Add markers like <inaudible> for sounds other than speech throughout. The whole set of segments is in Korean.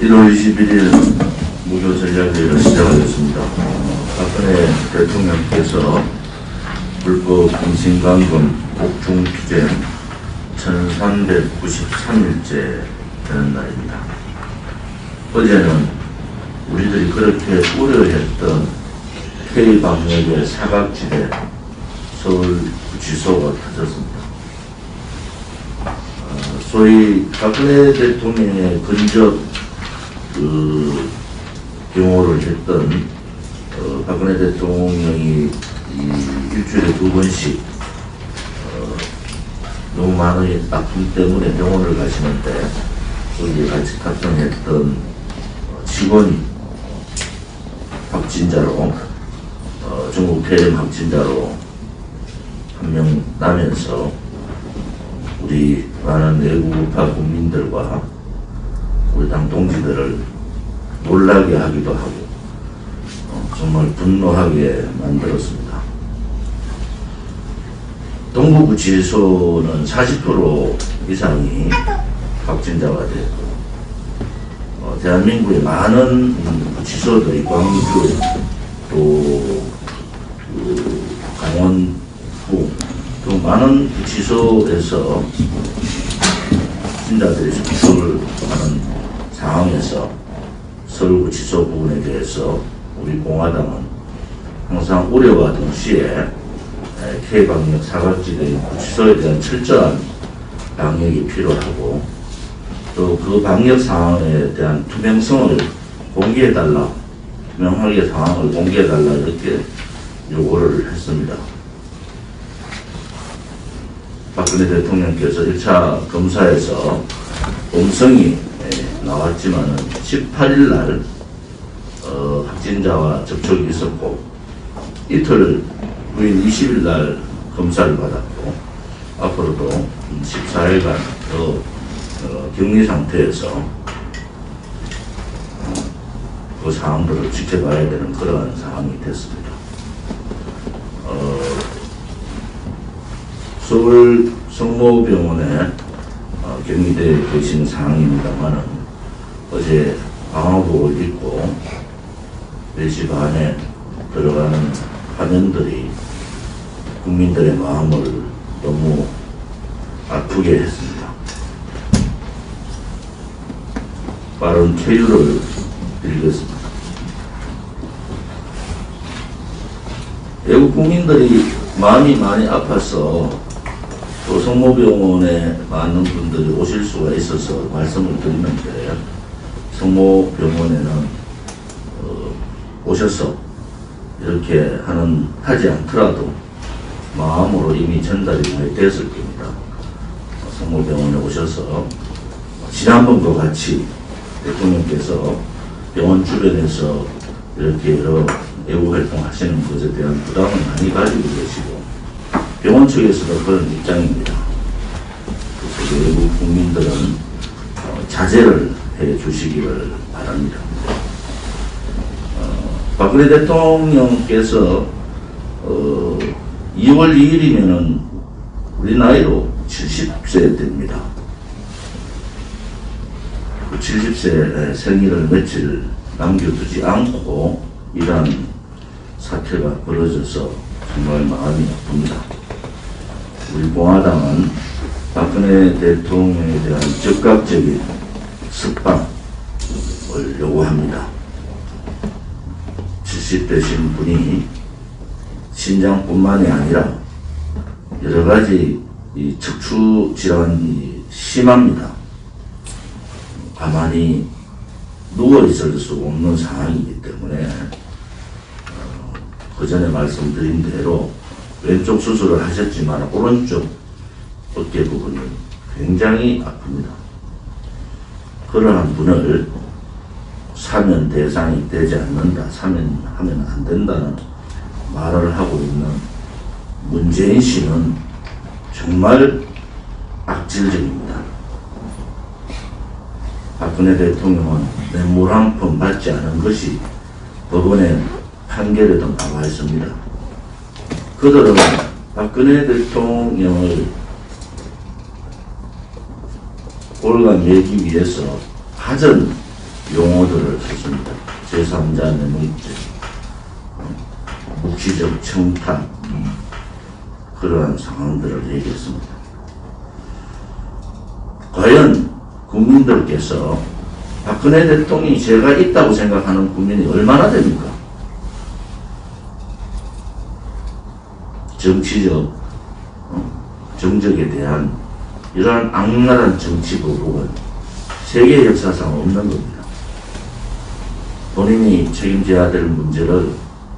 1월 21일 무교 전략회의를 시작하겠습니다. 박근혜 대통령께서 불법 인신감금 옥중투쟁 1393일째 되는 날입니다. 어제는 우리들이 그렇게 우려했던 K방역의 사각지대 서울구치소가 터졌습니다. 어, 소위 박근혜 대통령의 근접 그 경호를 했던 어, 박근혜 대통령이 이 일주일에 두 번씩 어, 너무 많은 아픔 때문에 병원을 가시는데 거기에 같이 탑승했던 어, 직원이 확진자로 어, 중국 폐렴 확진자로 한 명 나면서 우리 많은 외국파 국민들과 우리 당 동지들을 놀라게 하기도 하고 어, 정말 분노하게 만들었습니다. 동부구치소는 40% 이상이 확진자가 됐고 어, 대한민국의 많은 음, 구치소들이 광주 또 그, 강원도 또 많은 구치소에서 신자들이 수출을 하는 상황에서 서울구치소 부분에 대해서 우리 공화당은 항상 우려와 동시에 K방역 사각지대 구치소에 대한 철저한 방역이 필요하고 또 그 방역 상황에 대한 투명성을 공개해달라 투명하게 상황을 공개해달라 이렇게 요구를 했습니다. 박근혜 대통령께서 1차 검사에서 음성이 예, 나왔지만은 18일 날 어, 확진자와 접촉이 있었고 이틀 후인 20일 날 검사를 받았고 앞으로도 14일간 더 어, 격리 상태에서 어, 그 상황들을 지켜봐야 되는 그러한 상황이 됐습니다. 어, 서울 성모병원에 어, 격리되어 계신 상황입니다만은 어제 방화복을 입고 4시 반에 들어가는 화면들이 국민들의 마음을 너무 아프게 했습니다. 빠른 쾌유를 빌겠습니다. 외국 국민들이 마음이 많이 아파서 또 성모병원에 많은 분들이 오실 수가 있어서 말씀을 드리는데 성모병원에는 어, 오셔서 이렇게 하는 하지 않더라도 마음으로 이미 전달이 됐을 겁니다. 어, 성모병원에 오셔서 지난번과 같이 대통령께서 병원 주변에서 이렇게 여러 외부 활동하시는 것에 대한 부담을 많이 가지고 계시고 병원 측에서도 그런 입장입니다. 그래서 외국 국민들은 어, 자제를 해 주시기를 바랍니다. 어, 박근혜 대통령께서 어, 2월 2일이면은 우리 나이로 70세 됩니다. 그 70세 생일을 며칠 남겨두지 않고 이러한 사태가 벌어져서 정말 마음이 아픕니다. 우리 공화당은 박근혜 대통령에 대한 적극적인 석방을 요구합니다. 70대신 분이 신장뿐만이 아니라 여러 가지 이 척추 질환이 심합니다. 가만히 누워 있을 수 없는 상황이기 때문에 어, 그 전에 말씀드린 대로 왼쪽 수술을 하셨지만 오른쪽 어깨 부분이 굉장히 아픕니다. 그러한 분을 사면 대상이 되지 않는다, 사면 하면 안 된다는 말을 하고 있는 문재인 씨는 정말 악질적입니다. 박근혜 대통령은 뇌물 한 푼 받지 않은 것이 법원의 판결에도 나와 있습니다. 그들은 박근혜 대통령을 매기 위해서 가전 용어들을 썼습니다. 제3자 뇌물죄, 어, 묵시적 청탁, 음, 그러한 상황들을 얘기했습니다. 과연 국민들께서 박근혜 대통령이 죄가 있다고 생각하는 국민이 얼마나 됩니까? 정치적, 어, 정적에 대한 이러한 악랄한 정치 보복은 세계 역사상 없는 겁니다. 본인이 책임져야 될 문제를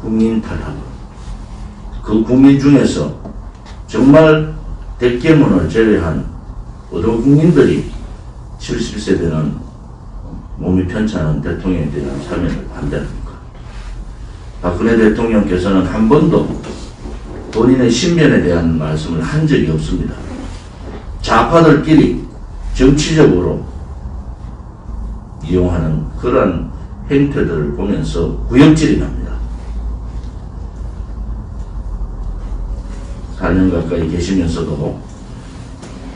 국민 탓하고 그 국민 중에서 정말 대깨문을 제외한 어떤 국민들이 70세대는 몸이 편찮은 대통령에 대한 사면을 반대합니까? 박근혜 대통령께서는 한 번도 본인의 신변에 대한 말씀을 한 적이 없습니다. 좌파들끼리 정치적으로 이용하는 그런 행태들을 보면서 구역질이 납니다. 4년 가까이 계시면서도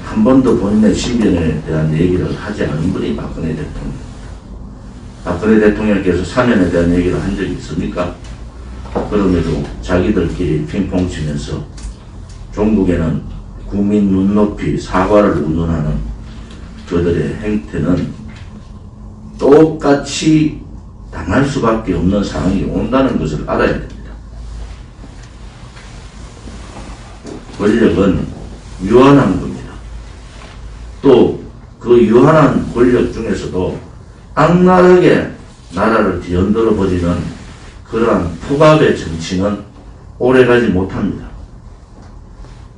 한 번도 본인의 신변에 대한 얘기를 하지 않은 분이 박근혜 대통령. 박근혜 대통령께서 사면에 대한 얘기를 한 적이 있습니까? 그럼에도 자기들끼리 핑퐁 치면서 종국에는 국민 눈높이 사과를 운운하는 그들의 행태는 똑같이 당할 수밖에 없는 상황이 온다는 것을 알아야 됩니다. 권력은 유한한 겁니다. 또 그 유한한 권력 중에서도 악랄하게 나라를 뒤흔들어 버리는 그러한 폭압의 정치는 오래가지 못합니다.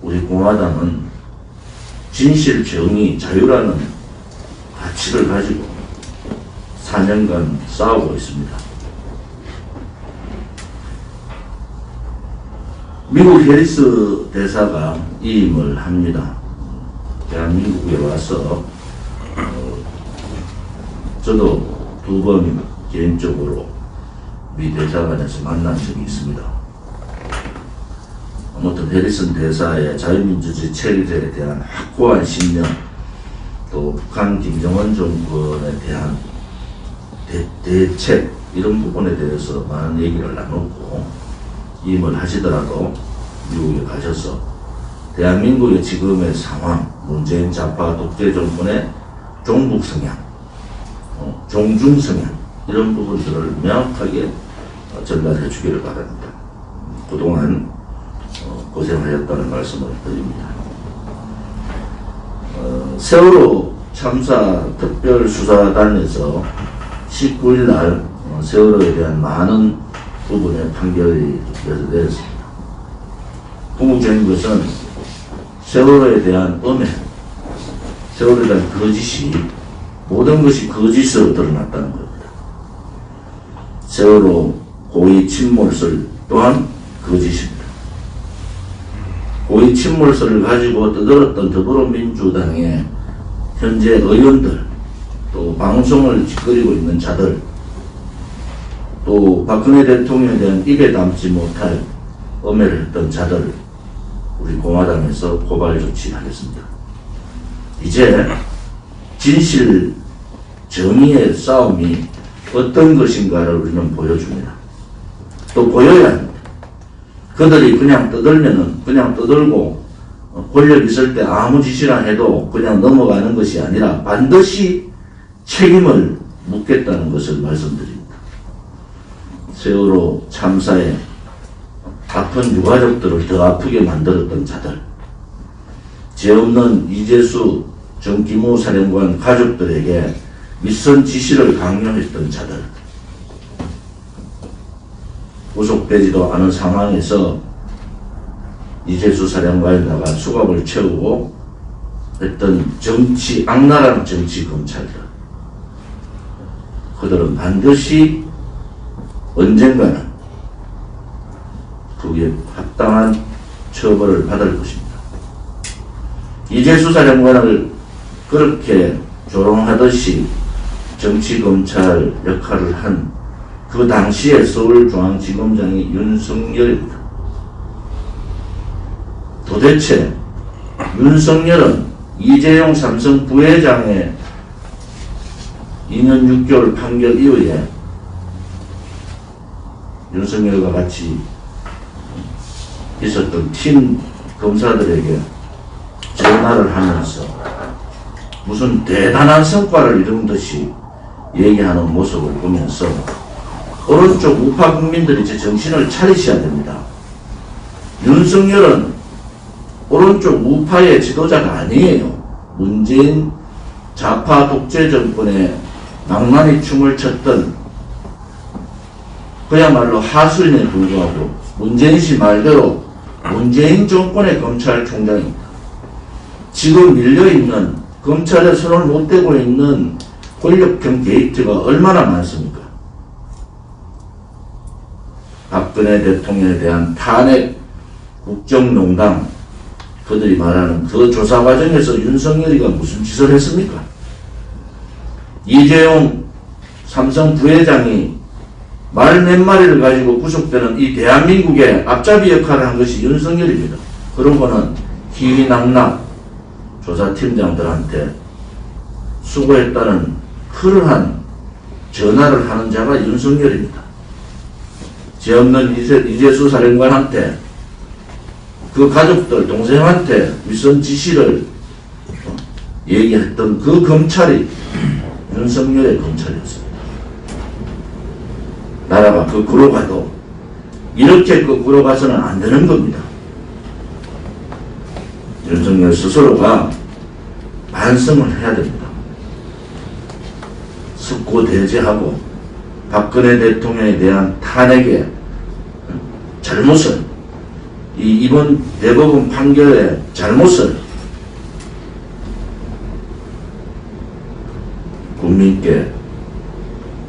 우리 공화당은 진실, 정의, 자유라는 가치를 가지고 4년간 싸우고 있습니다. 미국 해리스 대사가 이임을 합니다. 대한민국에 와서 어, 저도 두 번 개인적으로 미 대사관에서 만난 적이 있습니다. 아무튼 해리슨 대사의 자유민주주의 체제에 대한 확고한 신념, 또 북한 김정은 정권에 대한 대, 대책 이런 부분에 대해서 많은 얘기를 나눴고 임을 하시더라도 미국에 가셔서 대한민국의 지금의 상황, 문재인 좌파 독재 정권의 종북 성향, 어, 종중 성향 이런 부분들을 명확하게 어, 전달해 주기를 바랍니다. 그동안 어, 고생하셨다는 말씀을 드립니다. 어, 세월호 참사 특별수사단에서 19일 날 어, 세월호에 대한 많은 부분의 판결이 내려졌습니다. 궁극적인 것은 세월호에 대한 음해, 세월호에 대한 거짓이 모든 것이 거짓으로 드러났다는 겁니다. 세월호 고의 침몰설 또한 거짓입 침몰설을 가지고 떠들었던 더불어민주당의 현재 의원들, 또 방송을 짓거리고 있는 자들, 또 박근혜 대통령에 대한 입에 담지 못할 엄해를 했던 자들, 우리 공화당에서 고발 조치하겠습니다. 이제 진실, 정의의 싸움이 어떤 것인가를 우리는 보여줍니다. 또 보여야 합니다. 그들이 그냥 떠들면은 그냥 떠들고 어, 권력 있을 때 아무 짓이나 해도 그냥 넘어가는 것이 아니라 반드시 책임을 묻겠다는 것을 말씀드립니다. 세월호 참사에 아픈 유가족들을 더 아프게 만들었던 자들, 죄 없는 이재수 전 기무 사령관 가족들에게 윗선 지시를 강요했던 자들, 구속되지도 않은 상황에서 이재수 사령관에다가 수갑을 채우고 했던 정치, 악랄한 정치 검찰들. 그들은 반드시 언젠가는 그게 합당한 처벌을 받을 것입니다. 이재수 사령관을 그렇게 조롱하듯이 정치 검찰 역할을 한 그 당시에 서울중앙지검장이 윤석열입니다. 도대체 윤석열은 이재용 삼성 부회장의 2년 6개월 판결 이후에 윤석열과 같이 있었던 팀 검사들에게 전화를 하면서 무슨 대단한 성과를 이룬 듯이 얘기하는 모습을 보면서 오른쪽 우파 국민들이 제 정신을 차리셔야 됩니다. 윤석열은 오른쪽 우파의 지도자가 아니에요. 문재인 좌파 독재 정권에 낭만이 춤을 췄던 그야말로 하수인에 불구하고 문재인 씨 말대로 문재인 정권의 검찰총장입니다. 지금 밀려있는 검찰에 손을 못 대고 있는 권력형 게이트가 얼마나 많습니까? 박근혜 대통령에 대한 탄핵 국정농단 그들이 말하는 그 조사 과정에서 윤석열이가 무슨 짓을 했습니까? 이재용 삼성 부회장이 말 몇 마리를 가지고 구속되는 이 대한민국의 앞잡이 역할을 한 것이 윤석열입니다. 그런 거는 희희낙낙 조사팀장들한테 수고했다는 그러한 전화를 하는 자가 윤석열입니다. 죄 없는 이재, 이재수 사령관한테 그 가족들, 동생한테 위선 지시를 어, 얘기했던 그 검찰이 윤석열의 검찰이었습니다. 나라가 거꾸로 가도 이렇게 거꾸로 가서는 안 되는 겁니다. 윤석열 스스로가 반성을 해야 됩니다. 숙고대죄하고 박근혜 대통령에 대한 탄핵의 잘못을 이 이번 대법원 판결의 잘못을 국민께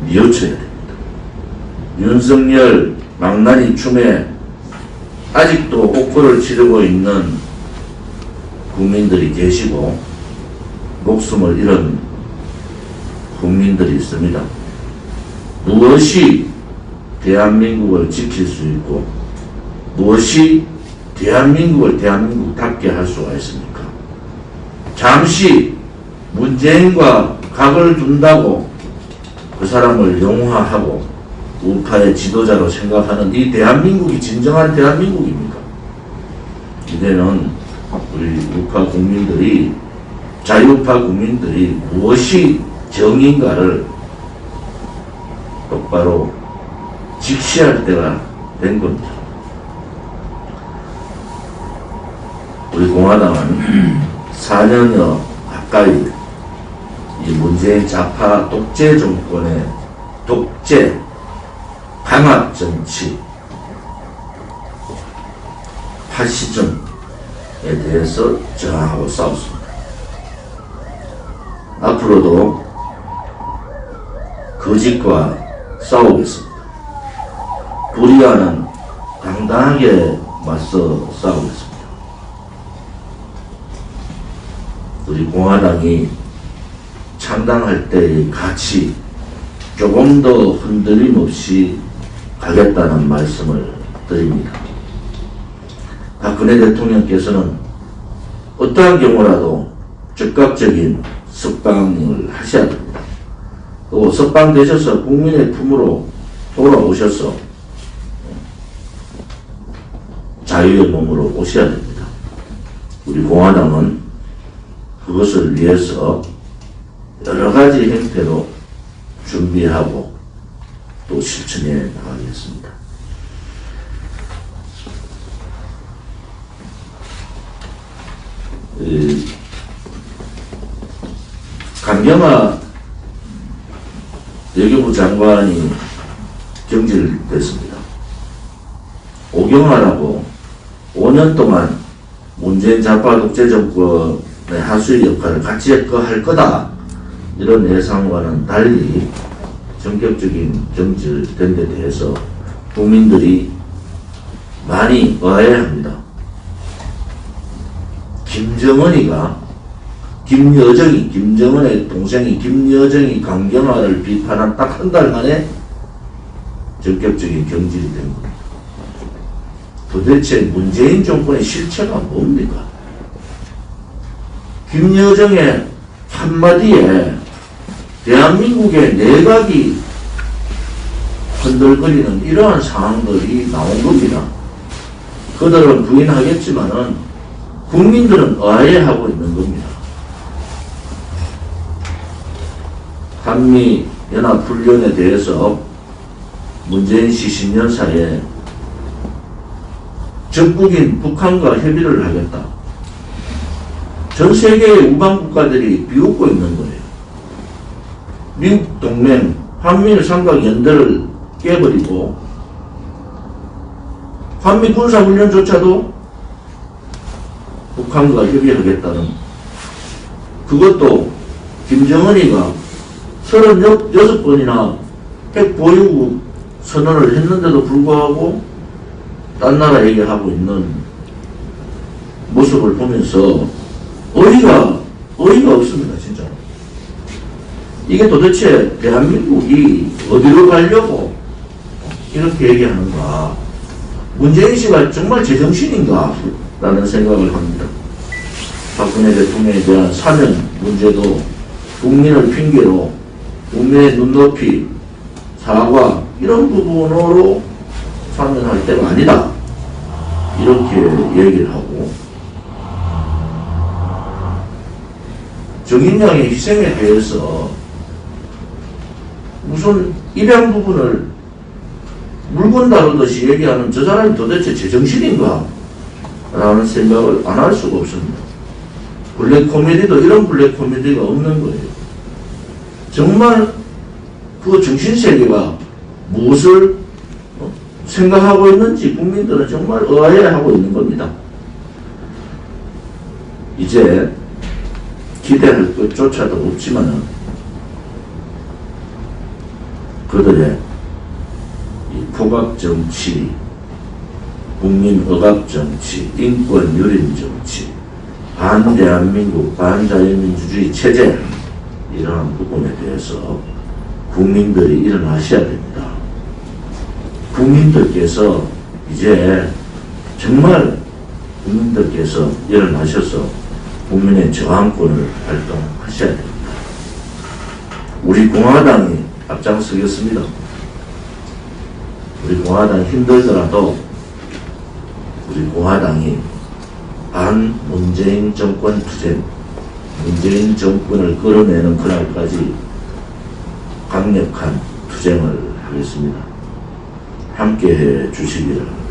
뉘우쳐야 됩니다. 윤석열 망나니 춤에 아직도 옥고를 치르고 있는 국민들이 계시고 목숨을 잃은 국민들이 있습니다. 무엇이 대한민국을 지킬 수 있고 무엇이 대한민국을 대한민국답게 할 수가 있습니까? 잠시 문재인과 각을 둔다고 그 사람을 영화하고 우파의 지도자로 생각하는 이 대한민국이 진정한 대한민국입니까? 이제는 우리 우파 국민들이 자유파 국민들이 무엇이 정인가를 똑바로 직시할 때가 된 겁니다. 우리 공화당은 <clears throat> 4년여 가까이 이 문재인 좌파 독재 정권의 독재 강압 정치 파시즘에 대해서 저항하고 싸웠습니다. 앞으로도 거짓과 싸우겠습니다. 불의와는 당당하게 맞서 싸우겠습니다. 우리 공화당이 창당할 때의 가치 조금 더 흔들림 없이 가겠다는 말씀을 드립니다. 박근혜 대통령께서는 어떠한 경우라도 즉각적인 석방을 하셔야 됩니다. 또 석방되셔서 국민의 품으로 돌아오셔서 자유의 몸으로 오셔야 됩니다. 우리 공화당은 그것을 위해서 여러 가지 형태로 준비하고 또 실천해 나가겠습니다. 이 강경화 외교부 장관이 경질됐습니다. 오경화라고 5년 동안 문재인 좌파 독재 정권의 하수의 역할을 같이 할 거다. 이런 예상과는 달리 전격적인 경질된 데 대해서 국민들이 많이 의아해합니다. 김정은이가 김여정이 김정은의 동생이 김여정이 강경화를 비판한 딱 한 달 만에 전격적인 경질이 된 겁니다. 도대체 문재인 정권의 실체가 뭡니까? 김여정의 한마디에 대한민국의 내각이 흔들거리는 이러한 상황들이 나온 겁니다. 그들은 부인하겠지만은 국민들은 의아해하고 있는 겁니다. 한미 연합 훈련에 대해서 문재인 씨 신년사에 적국인 북한과 협의를 하겠다. 전 세계의 우방 국가들이 비웃고 있는 거예요. 미국 동맹, 한미일 삼각 연대를 깨버리고 한미 군사 훈련조차도 북한과 협의하겠다는 그것도 김정은이가 36번이나 핵 보유국 선언을 했는데도 불구하고 딴 나라 얘기하고 있는 모습을 보면서 어이가 어이가 없습니다 진짜로. 이게 도대체 대한민국이 어디로 가려고 이렇게 얘기하는가? 문재인 씨가 정말 제정신인가? 라는 생각을 합니다. 박근혜 대통령에 대한 사면 문제도 국민을 핑계로 국민의 눈높이 사과 이런 부분으로 사면할 때가 아니다 이렇게 얘기를 하고 정인양의 희생에 대해서 무슨 입양 부분을 물건 다루듯이 얘기하는 저 사람이 도대체 제정신인가? 라는 생각을 안 할 수가 없습니다. 블랙 코미디도 이런 블랙 코미디가 없는 거예요. 정말 그 정신세계가 무엇을 어, 생각하고 있는지 국민들은 정말 의아해하고 있는 겁니다. 이제 기대할 것조차도 없지만은 그들의 이 포각 정치, 국민 억압 정치, 인권 유린 정치, 반대한민국, 반자유민주주의 체제 이러한 부분에 대해서 국민들이 일어나셔야 됩니다. 국민들께서 이제 정말 국민들께서 일어나셔서 국민의 저항권을 발동하셔야 됩니다. 우리 공화당이 앞장서겠습니다. 우리 공화당 힘들더라도 우리 공화당이 반 문재인 정권 투쟁, 문재인 정권을 끌어내는 그날까지 강력한 투쟁을 하겠습니다. 함께 해 주시기를